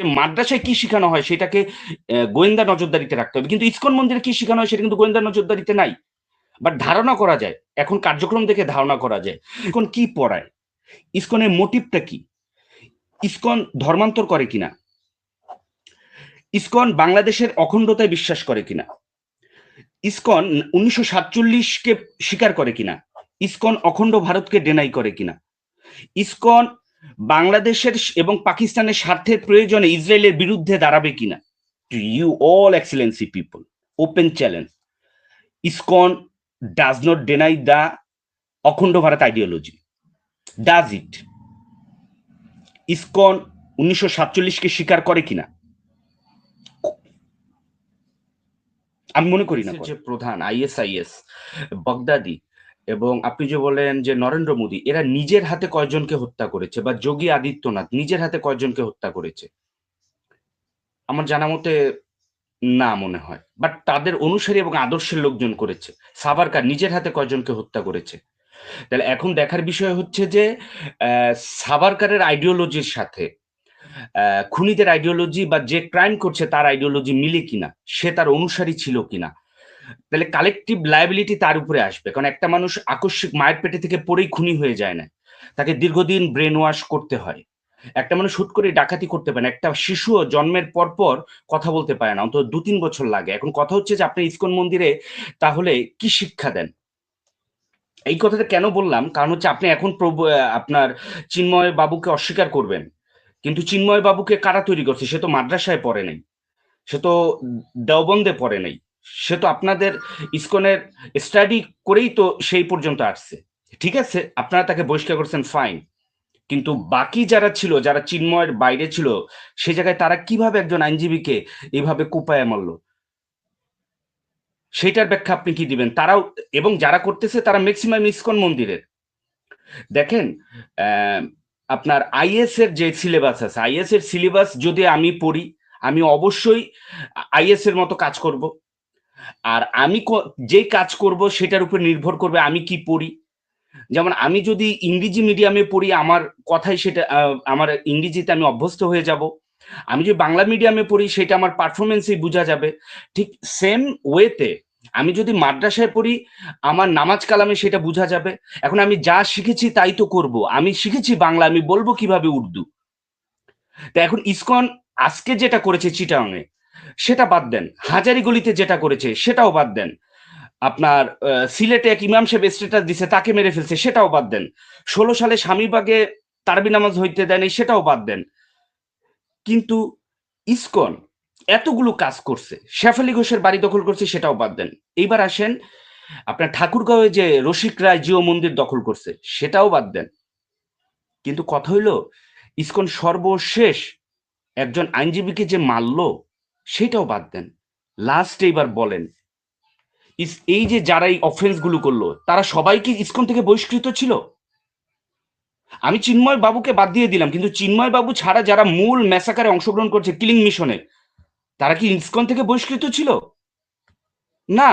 যে মাদ্রাসায় কি শেখানো হয় সেটাকে গোয়েন্দা নজরদারিতে রাখতে হবে। কিন্তু ইসকন মন্দিরে কি শেখানো হয় সেটা কিন্তু গোয়েন্দা নজরদারিতে নাই। বাট ধারণা করা যায়, এখন কার্যক্রম দেখে ধারণা করা যায়। ইসকন কি পড়ায়? ইসকনের মোটিভটা কি? ইসকন ধর্মান্তর করে কিনা? ইসকন বাংলাদেশের অখণ্ডতায় বিশ্বাস করে কিনা? ইসকন উনিশশো সাতচল্লিশকে স্বীকার করে কিনা? ইসকন অখণ্ড ভারতকে ডেনাই করে কিনা? ইসকন বাংলাদেশের এবং পাকিস্তানের স্বার্থের প্রয়োজনে ইসরায়েলের বিরুদ্ধে দাঁড়াবে কিনা? You all excellency people open challenge ISKCON does not deny the অখণ্ড Bharat ideology does it ISKCON উনিশশো সাতচল্লিশকে স্বীকার করে কিনা? আমি মনে করি না যে প্রধান আইএসআইএস বগদাদি এবং আপনি যে বলেন যে নরেন্দ্র মোদী, এরা নিজের হাতে কয়জনকে হত্যা করেছে বা যোগী আদিত্যনাথ নিজের হাতে কয়জনকে হত্যা করেছে? আমার জানা মতে না মনে হয়। বাট তাদের অনুসারী এবং আদর্শের লোকজন করেছে। সাবারকার নিজের হাতে কয়জনকে হত্যা করেছে? তাহলে এখন দেখার বিষয় হচ্ছে যে সাবারকারের আইডিওলজির সাথে খুনিদের আইডিওলজি বা যে ক্রাইম করছে তার আইডিওলজি মিলে কিনা? সে তার অনুসারী ছিল কিনা? তাহলে কালেকটিভ লায়াবিলিটি তার উপরে আসবে। কারণ একটা মানুষ আকস্মিক মায়ের পেটে থেকে পড়েই খুনি হয়ে যায় না। তাকে দীর্ঘদিন ব্রেন ওয়াশ করতে হয়। একটা মানুষ হুট করে ডাকাতি করতে পারে একটা শিশুও জন্মের পর পর কথা বলতে পারে না, অন্তত দু তিন বছর লাগে। এখন কথা হচ্ছে যে আপনি ইসকন মন্দিরে তাহলে কি শিক্ষা দেন? এই কথাটা কেন বললাম? কারণ হচ্ছে আপনি এখন আপনার চিন্ময় বাবুকে অস্বীকার করবেন। কিন্তু চিন্ময় বাবুকে কারা তৈরি করছে? সে তো মাদ্রাসায় পড়ে নেই। সে তো দেওবন্দে পড়ে নাই। সে তো আপনাদের ইসকনের স্টাডি করেই তো সেই পর্যন্ত আসছে। ঠিক আছে? আপনারা তাকে বহিষ্কার করছেন ফাইন কিন্তু বাকি যারা ছিল, যারা চিন্ময়ের বাইরে ছিল, সে জায়গায় তারা কীভাবে একজন আইনজীবীকে এইভাবে কুপায় মারলো? সেটার ব্যাখ্যা আপনি কি দিবেন? তারাও, এবং যারা করতেছে, তারা ম্যাক্সিমাম ইসকন মন্দিরের। দেখেন আপনার আইএস এর যে সিলেবাস আছে আইএস এর সিলেবাস যদি আমি পড়ি, আমি অবশ্যই আইএস এর মতো কাজ করব। আর আমি যেই কাজ করব সেটার উপর নির্ভর করবে আমি কি পড়ি। যেমন আমি যদি ইংরেজি মিডিয়ামে পড়ি, আমার কথাই সেটা আমার ইংরেজিতে আমি অভ্যস্ত হয়ে যাব। আমি যদি বাংলা মিডিয়ামে পড়ি, সেটা আমার পারফরমেন্সেই বোঝা যাবে। ঠিক সেম ওয়েতে আমি যদি মাদ্রাসায় পড়ি, আমার নামাজ কালামে সেটা বোঝা যাবে। এখন আমি যা শিখেছি তাই তো করব। আমি শিখেছি বাংলা, আমি বলব কীভাবে উর্দু। তা এখন ইসকন আজকে যেটা করেছে চিটাংয়ে সেটা বাদ দেন। হাজারি গলিতে যেটা করেছে, সেটাও বাদ দেন। আপনার সিলেটে এক ইমাম সাহেব স্ট্যাটাস দিছে, তাকে মেরে ফেলছে, সেটাও বাদ দেন। ষোলো সালে স্বামীবাগে তারবি নামাজ হইতে দেয়নি, সেটাও বাদ দেন। কিন্তু ইসকন এতগুলো কাজ করছে শেফালি ঘোষের বাড়ি দখল করছে, সেটাও বাদ দেন। এইবার আসেন, আপনার ঠাকুরগাঁওয়ে যে রসিক রায় জিও মন্দির দখল করছে, সেটাও বাদ দেন। কিন্তু কথা হইল, ইসকন সর্বশেষ একজন আইনজীবীকে যে মারলো সেটাও বাদ দেন। লাস্ট এইবার বলেন এই যে যারা এই অফেন্সগুলো করল, তারা সবাই কি ইসকন থেকে বহিষ্কৃত ছিল? আমি চিন্ময় বাবুকে বাদ দিয়ে দিলাম, কিন্তু চিন্ময় বাবু ছাড়া যারা মূল ম্যাসাকারে অংশগ্রহণ করছে কিলিং মিশনে তারা কি ইসকন থেকে বহিষ্কৃত ছিল? না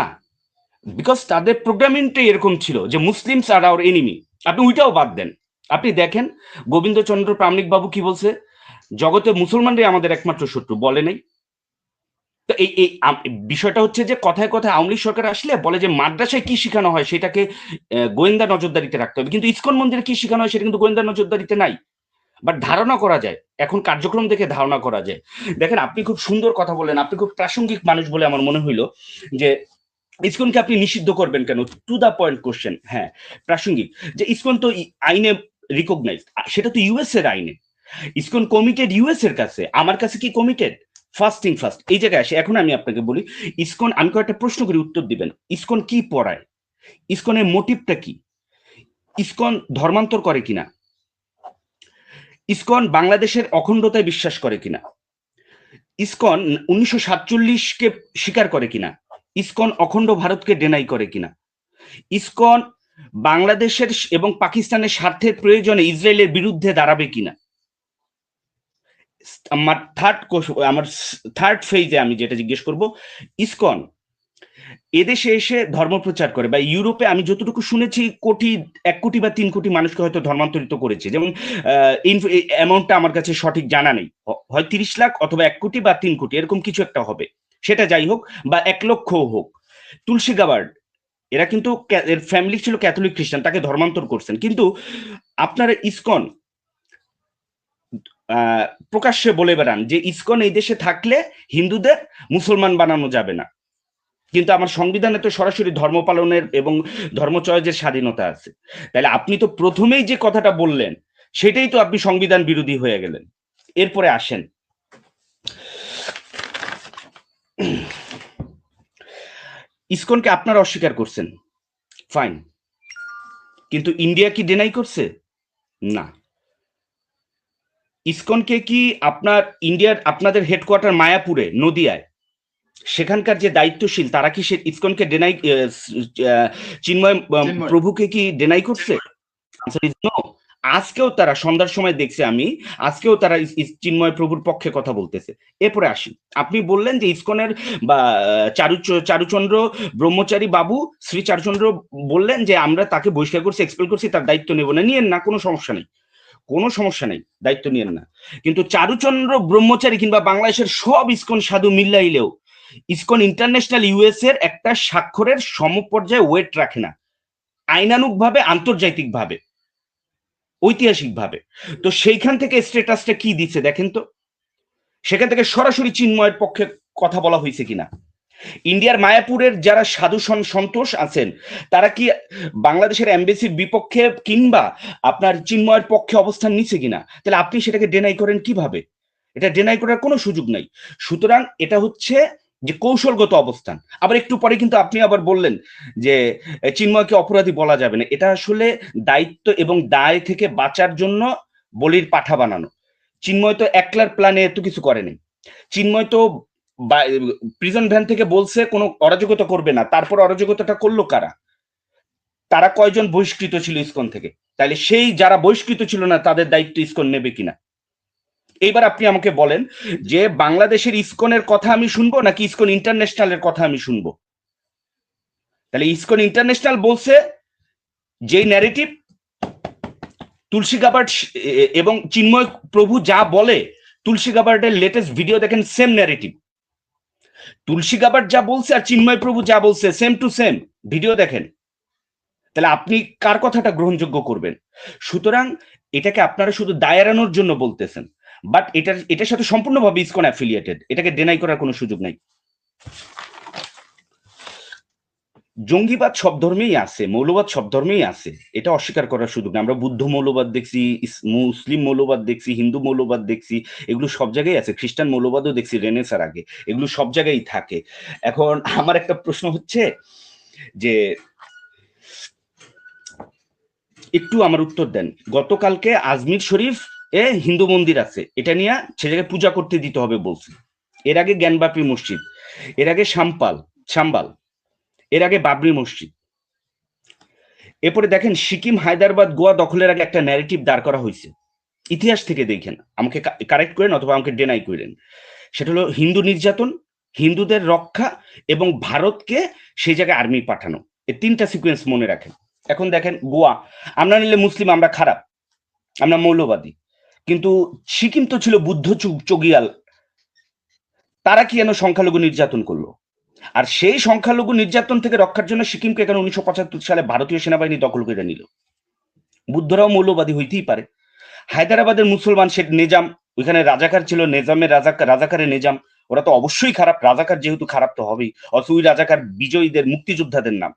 বিকজ তাদের প্রোগ্রামিংটাই এরকম ছিল যে মুসলিমস আর আওয়ার এনিমি আপনি ওইটাও বাদ দেন। আপনি দেখেন, গোবিন্দচন্দ্র প্রামাণিক বাবু কি বলছে? জগতে মুসলমানরাই আমাদের একমাত্র শত্রু, বলে নাই। তো এই এই বিষয়টা হচ্ছে যে কথায় কথায় আওয়ামী লীগ সরকার আসলে বলে যে মাদ্রাসায় কি শেখানো হয় সেটাকে গোয়েন্দা নজরদারিতে রাখতে হবে। কিন্তু ইসকন মন্দিরে কি শেখানো হয় সেটা কিন্তু গোয়েন্দা নজরদারিতে নাই। বাট ধারণা করা যায়। এখন কার্যক্রম দেখে ধারণা করা যায়। দেখেন, আপনি খুব সুন্দর কথা বললেন। আপনি খুব প্রাসঙ্গিক মানুষ বলে আমার মনে হইল যে ইসকনকে আপনি নিষিদ্ধ করবেন কেন? টু দা পয়েন্ট কোশ্চেন হ্যাঁ প্রাসঙ্গিক। যে ইসকন তো আইনে রিকগনাইজ সেটা তো ইউএস এর আইনে। ইসকন কমিটেড ইউএস এর কাছে। আমার কাছে কি কমিটেড ফার্স্ট থিং ফার্স্ট এই জায়গায় আসে, এখন আমি আপনাকে বলি, ইসকন, আমি কয়েকটা প্রশ্ন করে, উত্তর দিবেন। ইসকন কি পড়ায়? ইসকনের মোটিভটা কি? ইসকন ধর্মান্তর করে কিনা? ইসকন বাংলাদেশের অখণ্ডতায় বিশ্বাস করে কিনা? ইসকন উনিশশো সাতচল্লিশকে স্বীকার করে কিনা? ইসকন অখণ্ড ভারতকে ডেনাই করে কিনা? ইসকন বাংলাদেশের এবং পাকিস্তানের স্বার্থের প্রয়োজনে ইসরায়েলের বিরুদ্ধে দাঁড়াবে কিনা? আমার থার্ড আমার থার্ড ফেজে আমি যেটা জিজ্ঞেস করব, ইসকন, এদেশে এসে ধর্ম প্রচার করে বা ইউরোপে আমি যতটুকু শুনেছি, কোটি, এক কোটি বা তিন কোটি মানুষকে হয়তো ধর্মান্তরিত করেছে। যেমন অ্যামাউন্টটা আমার কাছে সঠিক জানা নেই। হয় তিরিশ লাখ অথবা এক কোটি বা তিন কোটি, এরকম কিছু একটা হবে। সেটা যাই হোক, বা এক লক্ষ হোক। তুলসী গাবার্ড, এরা কিন্তু ফ্যামিলি ছিল ক্যাথলিক খ্রিস্টান তাকে ধর্মান্তর করছেন। কিন্তু আপনার ইসকন প্রকাশ্যে বলে বেড়ান যে ইসকন এই দেশে থাকলে হিন্দুদের মুসলমান বানানো যাবে না। কিন্তু আমার সংবিধানে তো সরাসরি ধর্ম পালনের এবং ধর্ম চয়েসের স্বাধীনতা আছে। তাহলে আপনি তো প্রথমেই যে কথাটা বললেন, সেটাই তো আপনি সংবিধান বিরোধী হয়ে গেলেন। এরপরে আসেন। ইসকনকে আপনারা অস্বীকার করছেন। ফাইন। কিন্তু ইন্ডিয়া কি ডেনাই করছে? না। ইসকনকে কি আপনার ইন্ডিয়ার আপনাদের হেডকোয়ার্টার মায়াপুরে নদিয়ায়? সেখানকার যে দায়িত্বশীল তারা কি সে ইসকনকে ডেনাই চিন্ময় প্রভুকে কি ডেনাই করছে. আজকেও তারা সন্ধ্যার সময় দেখছে আমি আজকেও তারা চিন্ময় প্রভুর পক্ষে কথা বলতেছে। এরপরে আসি। আপনি বললেন যে ইসকনের বা চারু চারুচন্দ্র ব্রহ্মচারী বাবু শ্রী চারুচন্দ্র বললেন যে আমরা তাকে বহিষ্কার করছি এক্সপেল করছি তার দায়িত্ব নেব না। নিয়েন না কোনো সমস্যা নেই। কোনো সমস্যা নেই, দায়িত্ব নিয়েন না। কিন্তু চারুচন্দ্র ব্রহ্মচারী কিংবা বাংলাদেশের সব ইসকন সাধু মিল্লাইলেও ইসকন ইন্টারন্যাশনাল ইউএস এর একটা স্বাক্ষরের সমপর্যায়ে ওয়েট রাখে না। আইনানুক ভাবে আন্তর্জাতিক ভাবে ঐতিহাসিক ভাবে তো সেইখান থেকে স্ট্যাটাসটা কি দিচ্ছে দেখেন তো? সেখান থেকে সরাসরি চিন্ময়ের পক্ষে কথা বলা হয়েছে কিনা? ইন্ডিয়ার মায়াপুরের যারা সাধু সন- সন্তোষ আছেন, তারা কি বাংলাদেশের এমবেসির বিপক্ষে কিংবা আপনার চিন্ময়ের পক্ষে অবস্থান নিচ্ছে কিনা? তাহলে আপনি সেটাকে ডেনাই করেন কীভাবে? এটা ডেনাই করার কোনো সুযোগ নাই। সুতরাং এটা হচ্ছে যে কৌশলগত অবস্থান। আবার একটু পরে কিন্তু আপনি আবার বললেন যে চিন্ময়কে অপরাধী বলা যাবে না। এটা আসলে দায়িত্ব এবং দায় থেকে বাঁচার জন্য বলির পাঠা বানানো। চিন্ময় তো একলার প্ল্যানে এত কিছু করেনি। চিন্ময় তো প্রিজন ভ্যান থেকে বলছে কোনো অরাজকতা করবে না। তারপর অরাজকতাটা করল কারা? তারা কয়জন বহিষ্কৃত ছিল ইসকন থেকে? তাহলে সেই যারা বহিষ্কৃত ছিল না, তাদের দায়িত্ব ইসকন নেবে কিনা? এইবার আপনি আমাকে বলেন যে, বাংলাদেশের ইসকনের কথা আমি শুনব নাকি ইসকন ইন্টারন্যাশনালের কথা আমি শুনব? তাহলে ইসকন ইন্টারন্যাশনাল বলছে যে ন্যারেটিভ তুলসী গাবার্ড এবং চিন্ময় প্রভু যা বলে, তুলসী গাবার্ডের লেটেস্ট ভিডিও দেখেন সেম ন্যারেটিভ তুলসী গাবার যা বলছে আর চিন্ময় প্রভু যা বলছে সেম টু সেম ভিডিও দেখেন। তাহলে আপনি কার কথাটা গ্রহণযোগ্য করবেন? সুতরাং এটাকে আপনারা শুধু দায় এড়ানোর জন্য বলতেছেন বাট এটার এটার সাথে সম্পূর্ণভাবে ইসকন অ্যাফিলিয়েটেড এটাকে ডেনাই করার কোনো সুযোগ নাই। জঙ্গিবাদ সব ধর্মেই আছে, মৌলবাদ সব ধর্মেই আছে, এটা অস্বীকার করার সুযোগ নেই। আমরা বুদ্ধ মৌলবাদ দেখছি মুসলিম মৌলবাদ দেখছি, হিন্দু মৌলবাদ দেখছি, এগুলো সব জায়গায় আছে। খ্রিস্টান মৌলবাদও দেখছি রেনেসার আগে, এগুলো সব জায়গায় থাকে। এখন আমার একটা প্রশ্ন হচ্ছে যে, একটু আমার উত্তর দেন। গতকালকে আজমির শরীফ এ হিন্দু মন্দির আছে, এটা নিয়ে সে জায়গায় পূজা করতে দিতে হবে বলছে। এর আগে জ্ঞানবাপী মসজিদ, এর আগে শাম্পাল শাম্বাল এর আগে বাবরি মসজিদ। এরপরে দেখেন সিকিম, হায়দ্রাবাদ, গোয়া দখলের আগে একটা ন্যারেটিভ দাঁড় করা হয়েছে। ইতিহাস থেকে দেখেন, আমাকে কারেক্ট করেন অথবা আমাকে ডেনাই করেন। সেটা হলো হিন্দু নির্যাতন, হিন্দুদের রক্ষা এবং ভারতকে সেই জায়গায় আর্মি পাঠানো। এই তিনটা সিকোয়েন্স মনে রাখেন। এখন দেখেন গোয়া, আমরা নিলে মুসলিম, আমরা খারাপ, আমরা মৌলবাদী। কিন্তু সিকিম তো ছিল বুদ্ধ চু- চগিয়াল। তারা কি যেন সংখ্যালঘু নির্যাতন করল? আর সেই সংখ্যালঘু নির্যাতন থেকে রক্ষার জন্য সিকিমকে এখানে উনিশশো পঁচাত্তর সালে ভারতীয় সেনাবাহিনী দখল করে নিল? বুদ্ধরাও মৌলবাদী হইতেই পারে। হায়দ্রাবাদের মুসলমান শেখ নিজাম, ওইখানে রাজাকার ছিল, নিজামের রাজাকার রাজাকারের নিজাম, ওরা তো অবশ্যই খারাপ, রাজাকার যেহেতু খারাপ তো হবেই, অথচ ওই রাজাকার বিজয়ীদের, মুক্তিযোদ্ধাদের নাম।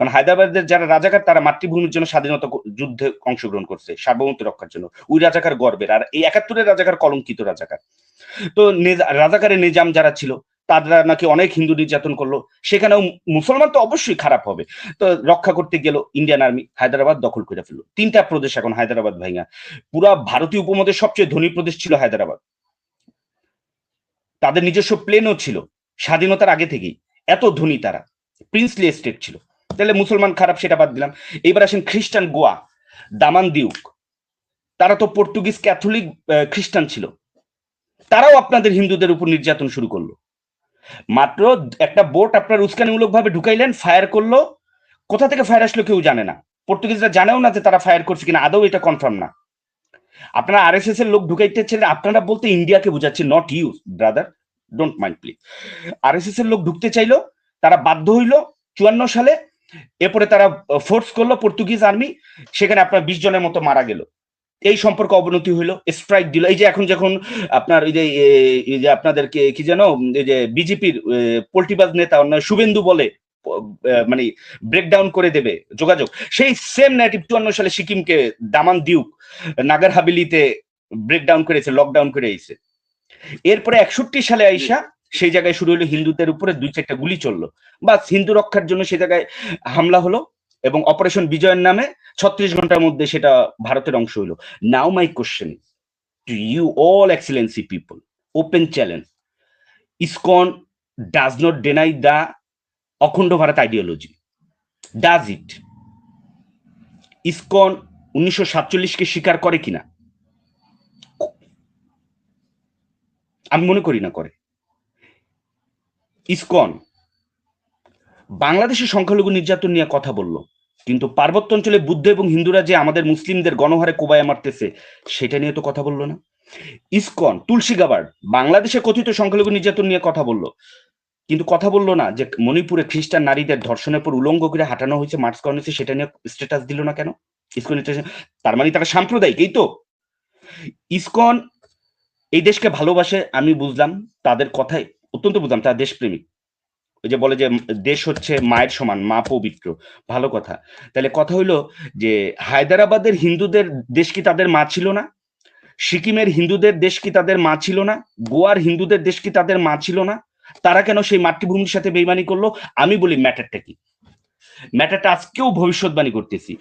কারণ হায়দ্রাবাদের যারা রাজাকার, তারা মাতৃভূমির জন্য স্বাধীনতা যুদ্ধে অংশগ্রহণ করছে, সার্বভৌমত্ব রক্ষার জন্য। ওই রাজাকার গর্বের, আর এই একাত্তরের রাজাকার কলঙ্কিত রাজাকার। তো রাজাকারের নিজাম যারা ছিল তারা নাকি অনেক হিন্দু নির্যাতন করল। সেখানেও মুসলমান তো অবশ্যই খারাপ হবে। তো রক্ষা করতে গেল ইন্ডিয়ান আর্মি হায়দ্রাবাদ দখল করে ফেলল। তিনটা প্রদেশ এখন হায়দ্রাবাদ ভাইয়া পুরা ভারতীয় উপমহাদেশের সবচেয়ে ধনী প্রদেশ ছিল হায়দ্রাবাদ। তাদের নিজস্ব প্লেনও ছিল। স্বাধীনতার আগে থেকেই। এত ধনী তারা। প্রিন্সলি স্টেট ছিল। তাহলে মুসলমান খারাপ, সেটা বাদ দিলাম। এবার আসেন খ্রিস্টান গোয়া, দামান দিউক। তারা তো পর্তুগিজ ক্যাথলিক খ্রিস্টান ছিল। তারাও আপনাদের হিন্দুদের উপর নির্যাতন শুরু করল। মাত্র একটা বোট আপনার উস্কানিমূলক ভাবে ঢুকাইলেন ফায়ার করল। কোথা থেকে ফায়ার আসলো কেউ জানে না। পর্তুগিজরা জানেও না যে তারা ফায়ার করছে কিনা, আদৌ এটা কনফার্ম না। আপনারা আরএসএস এর লোক ঢুকাইতে ঢুকাইতেছিলেন আপনারা বলতে ইন্ডিয়াকে বোঝাচ্ছে not you brother don't mind please RSS এর লোক ঢুকতে চাইলো, তারা বাধ্য হইল, চুয়ান্ন সালে, এরপরে তারা ফোর্স করল পর্তুগিজ আর্মি সেখানে আপনার বিশ জনের মতো মারা গেল। এই সম্পর্ক অবনতি হইল স্ট্রাইক দিল। এই যে এখন যখন আপনার ওই যে এই যে আপনাদেরকে কি যেন এই যে বিজেপির পোল্টিবাজ নেতা শুভেন্দু বলে মানে ব্রেকডাউন করে দেবে যোগাযোগ, সেই সেম ন্যাটিভ চুয়ান্ন সালে সিকিমকে দামান দিউক, নাগার হাবিলিতে ব্রেকডাউন করেছে লকডাউন করে এসে এরপরে একষট্টি সালে আইসা সেই জায়গায় শুরু হলো হিন্দুদের উপরে দুই চারটা গুলি চলল। বা হিন্দু রক্ষার জন্য সেই জায়গায় হামলা হলো। এবং অপারেশন বিজয়ের নামে ছত্রিশ ঘণ্টার মধ্যে সেটা ভারতের অংশ হলো now my question to you all excellency people open challenge ISKCON does not deny the অখণ্ড Bharat ideology does it ISKCON উনিশশো সাতচল্লিশকে স্বীকার করে কিনা? আমি মনে করি না করে। ইসকন বাংলাদেশের সংখ্যালঘু নির্যাতন নিয়ে কথা বলল। কিন্তু পার্বত্য অঞ্চলে বুদ্ধ এবং হিন্দুরা যে আমাদের মুসলিমদের গণহারে কোবায় মারতেছে, সেটা নিয়ে তো কথা বলল না। ইসকন, তুলসী গাবার, বাংলাদেশে কথিত সংখ্যালঘু নির্যাতন নিয়ে কথা বলল। কিন্তু কথা বলল না যে মণিপুরে খ্রিস্টান নারীদের ধর্ষণের পর উলঙ্গ করে হাঁটানো হয়েছে, মার্চ করানো হয়েছে, সেটা নিয়ে স্ট্যাটাস দিল না কেন? ইসকন তার মানে তারা সাম্প্রদায়িক, এই তো। ইসকন এই দেশকে ভালোবাসে, আমি বুঝলাম, তাদের কথাই অত্যন্ত বুঝলাম, তারা দেশপ্রেমিক। ওই যে বলে যে দেশ হচ্ছে মায়ের সমান, মা পবিত্র। ভালো কথা। তাহলে কথা হইল যে হায়দ্রাবাদের হিন্দুদের দেশ কি তাদের মা ছিল না? সিকিমের হিন্দুদের দেশ কি তাদের মা ছিল না? গোয়ার হিন্দুদের দেশ কি তাদের মা ছিল না? তারা কেন সেই মাতৃভূমির সাথে বেইমানি করল? আমি বলি ম্যাটারটা কি? ম্যাটারটা আজকেও ভবিষ্যৎবাণী করতেছি।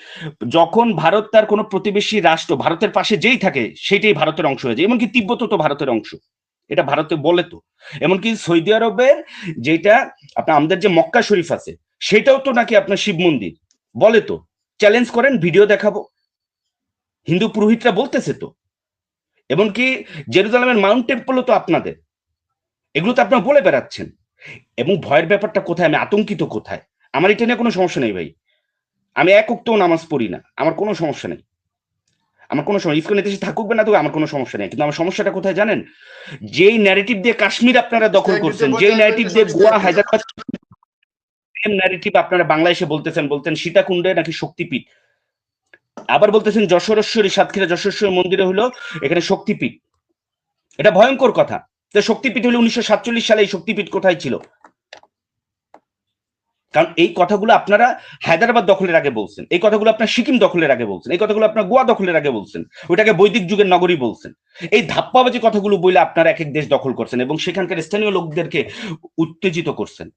যখন ভারত তার কোনো প্রতিবেশী রাষ্ট্র, ভারতের পাশে যেই থাকে, সেটাই ভারতের অংশ হয়ে যায়। এমনকি তিব্বত তো ভারতের অংশ। এটা ভারতে বলে তো। এমনকি সৌদি আরবের যেটা আপনার আমাদের যে মক্কা শরীফ আছে, সেটাও তো নাকি আপনার শিব মন্দির। বলে তো। চ্যালেঞ্জ করেন ভিডিও দেখাবো। হিন্দু পুরোহিতরা বলতেছে তো। এমনকি জেরুজালেমের মাউন্ট টেম্পলও তো আপনাদের। এগুলো তো আপনারা বলে বেড়াচ্ছেন। এবং ভয়ের ব্যাপারটা কোথায়? আমি আতঙ্কিত কোথায়? আমার এটা নিয়ে কোনো সমস্যা নেই ভাই। আমি এক উক্তও নামাজ পড়ি না। আমার কোনো সমস্যা নেই। আমার কোনো সমস্যা ইসকন দেশে থাকুক না থাকুক আমার কোনো সমস্যা নেই। কিন্তু আমার সমস্যাটা কোথায় জানেন? যেই ন্যারেটিভ দিয়ে কাশ্মীর আপনারা দখল করছেন যেই ন্যারেটিভ দিয়ে গোয়া হায়দ্রাবাদ ন্যারেটিভ আপনারা বাংলাদেশে বলতেছেন বলতেন সীতাকুণ্ডে নাকি শক্তিপীঠ। আবার বলতেছেন যশোরেশ্বরী সাতক্ষীরা যশোরেশ্বরী মন্দিরে হলো এখানে শক্তিপীঠ। এটা ভয়ঙ্কর কথা। শক্তিপীঠ হলো উনিশশো সাতচল্লিশ সালে এই শক্তিপীঠ কোথায় ছিল? কারণ এই কথাগুলো আপনারা হায়দ্রাবাদ দখলের আগে বলছেন, এই কথাগুলো আপনার সিকিম দখলের আগে বলছেন, এই কথাগুলো আপনার গোয়া দখলের আগে বলছেন, ওইটাকে বৈদিক যুগের নগরী বলছেন। এই ধাপ্পাবাজি কথাগুলো বলে আপনারা এক এক দেশ দখল করছেন এবং সেখানকার স্থানীয় লোকদেরকে উত্তেজিত করছেন।